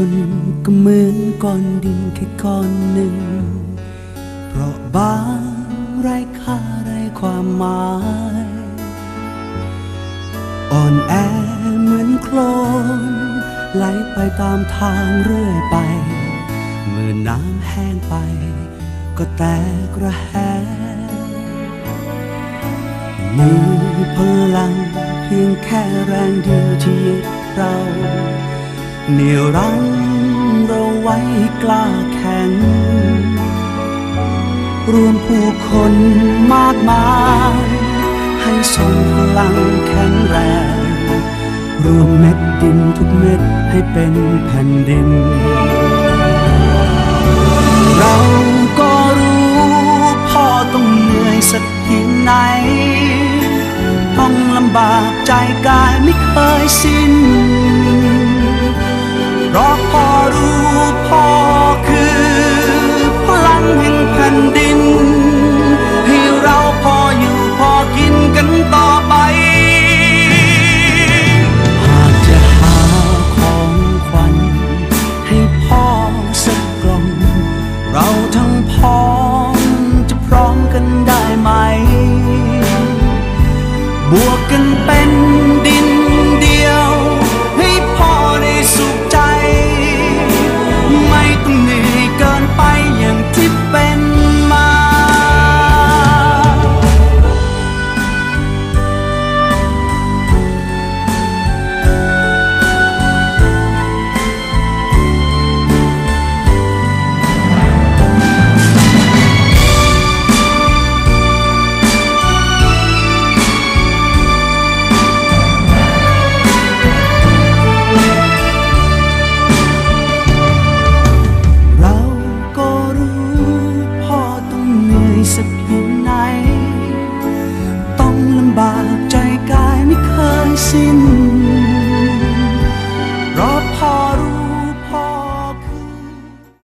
ก้อนดินแค่ก้อนหนึ่ง เพราะบางไร้ค่าไร้ความหมาย อ่อนแอเหมือนโคลนไหลไปตามทางเรื่อยไป เมื่อน้ำแห้งไป ก็แตกระแหงมีพลังเพียงแค่แรงเดียวที่ยึดเรา เหนี่ยวรั้งเราไว้กล้าแข็ง รวมผู้คนมากมาย ให้ทรงพลังแข็งแรง รวมเม็ดดินทุกเม็ดให้เป็นแผ่นดิน เราก็รู้พ่อต้องเหนื่อยสักเพียงไหน ต้องลำบากใจกายไม่เคยสิ้น บ